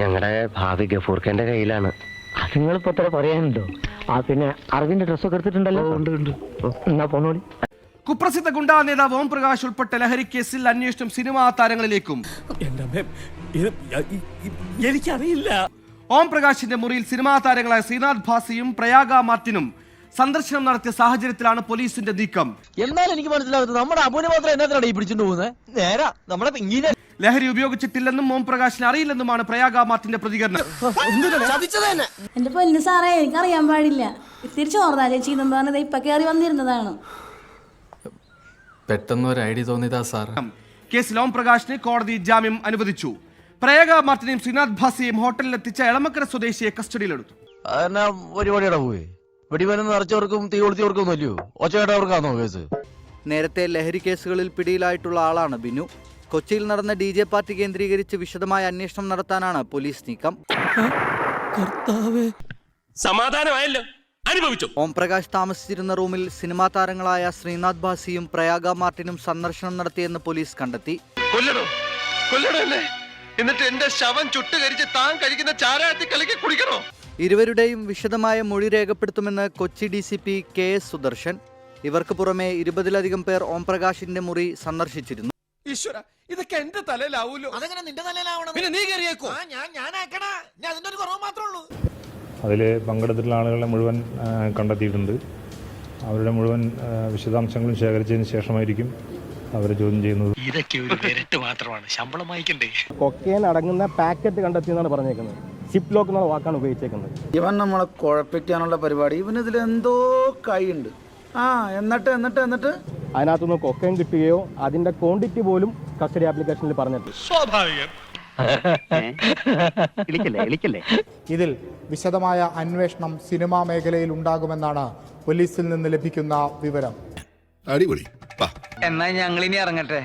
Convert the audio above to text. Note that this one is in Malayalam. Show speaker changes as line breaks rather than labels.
ഞങ്ങളുടെ ഭാവി ഗഫൂർഖന്റെ കയ്യിലാണ്.
അത് നിങ്ങളിപ്പോ ഇത്ര പറയാനുണ്ടോ ആ പിന്നെ അറിവിന്റെ ഡ്രസ്സൊക്കെ എടുത്തിട്ടുണ്ടല്ലോ. എന്നാ പോന്നോളി.
കുപ്രസിദ്ധ ഗുണ്ടാ നേതാവ് ഓം പ്രകാശ് ഉൾപ്പെട്ട ലഹരി കേസിൽ അന്വേഷണം സിനിമാ താരങ്ങളിലേക്കും.
എനിക്കറിയില്ല.
ഓം പ്രകാശിന്റെ മുറിയിൽ സിനിമാ താരങ്ങളായ ശ്രീനാഥ് ഭാസിയും പ്രയാഗ മാർട്ടിനും സന്ദർശനം നടത്തിയ സാഹചര്യത്തിലാണ് പോലീസിന്റെ നീക്കം.
എന്നാൽ എനിക്ക് മനസ്സിലാകുന്നത് നമ്മുടെ അബുവിനെ മാത്രം എന്നത്തിനാണ് ഈ പിടിച്ചിട്ട് പോകുന്നത് നേരാ നമ്മുടെ
ലഹരി ഉപയോഗിച്ചിട്ടില്ലെന്നും ഓം പ്രകാശിന് അറിയില്ലെന്നുമാണ് പ്രയാഗ മാർട്ടിന്റെ പ്രതികരണം.
എന്റെ പൊന്നു സാറേ എനിക്ക് അറിയാൻ പാടില്ല. തിരിച്ചു ഓർന്നാ ചേച്ചി എന്നും പറഞ്ഞത് ഇപ്പൊ കയറി വന്നിരുന്നതാണ്.
പെട്ടെന്ന് ഒരു ഐഡിയ തോന്നിയതാ സാർ
കേസിൽ ഓം പ്രകാശിന് കോടതി ജാമ്യം അനുവദിച്ചു. പ്രയാഗ മാർട്ടിനെയും ശ്രീനാഥ് ഭാസിയെയും ഹോട്ടലിലെത്തിച്ച എളമക്കര സ്വദേശിയെ കസ്റ്റഡിയിലെടുത്തു.
പോയി? വെടിമരുന്ന് നിറച്ചവർക്കും തീ കൊളുത്തിയവർക്കും അല്ലയോ ഒച്ചയായിട്ടവർക്കാണോ കേസ്?
നേരത്തെ ലഹരി കേസുകളിൽ പിടിയിലായിട്ടുള്ള ആളാണ് ബിനു. കൊച്ചിയിൽ നടന്ന ഡി ജെ പാർട്ടി കേന്ദ്രീകരിച്ച് വിശദമായ അന്വേഷണം നടത്താനാണ് പോലീസ് നീക്കം.
സമാധാനമായല്ലോ. അനുഭവിച്ചു.
ഓം പ്രകാശ് താമസിച്ചിരുന്ന റൂമിൽ സിനിമാ താരങ്ങളായ ശ്രീനാഥ് ഭാസിയും പ്രയാഗ മാർട്ടിനും സന്ദർശനം നടത്തിയെന്ന് പോലീസ് കണ്ടെത്തി.
കൊല്ലണോ? കൊല്ലണോ എന്നെ എന്നിട്ട് എന്റെ ശവം ചുട്ടുകരിച്ച് താൻ കഴിക്കുന്ന ചാരാത്തി കളിക്ക് കുടിക്കണോ?
ഇരുവരുടെയും വിശദമായ മൊഴി രേഖപ്പെടുത്തുമെന്ന് Kochi D C P K S Sudarshan. ഇവർക്ക് പുറമെ ഇരുപതിലധികം പേർ ഓം പ്രകാശിന്റെ മുറി സന്ദർശിച്ചിരുന്നു.
ഈശ്വര ഇതൊക്കെ എന്റെ തലയിലാവൂലോ?
അതെങ്ങനെ നിന്റെ തലയിലാവണം?
പിന്നെ നീ കയറിയേക്കോ?
ഞാൻ ഞാനാക്കണ ഞാൻ അതിന്റെ ഒരു കുറവ് മാത്രമേ ഉള്ളൂ.
അതിൽ പങ്കെടുത്തിട്ടുള്ള ആളുകളെ മുഴുവൻ കണ്ടെത്തിയിട്ടുണ്ട്. അവരുടെ മുഴുവൻ വിശദാംശങ്ങളും ശേഖരിച്ചതിന് ശേഷമായിരിക്കും അവരെ ചോദ്യം ചെയ്യുന്നത്.
ഇതൊക്കെ ഒരു മാത്രമാണ്. ശമ്പളം വാങ്ങിക്കണ്ടേ?
കൊക്കേൻ അടങ്ങുന്ന പാക്കറ്റ് കണ്ടെത്തി എന്നാണ് പറഞ്ഞേക്കുന്നത്. സിപ്പ് ലോക്ക് എന്നുള്ള വാക്കാണ് ഉപയോഗിച്ചേക്കുന്നത്.
ഇവൻ നമ്മളെ കുഴപ്പിക്കാനുള്ള പരിപാടി. ഇവൻ ഇതിൽ എന്തോ കൈയുണ്ട്. ആ എന്നിട്ട് എന്നിട്ട് എന്നിട്ട്?
അതിനകത്തുനിന്ന് കൊക്കയും കിട്ടുകയോ അതിന്റെ ക്വാണ്ടിറ്റി പോലും കസ്റ്റഡി ആപ്ലിക്കേഷനിൽ പറഞ്ഞിട്ട്
സ്വാഭാവികം.
ഇതിൽ വിശദമായ അന്വേഷണം സിനിമാ മേഖലയിൽ ഉണ്ടാകുമെന്നാണ് പോലീസിൽ നിന്ന് ലഭിക്കുന്ന വിവരം.
അടിപൊളി.
ഞങ്ങളിനി ഞങ്ങൾ ഇനി ഇറങ്ങട്ടെ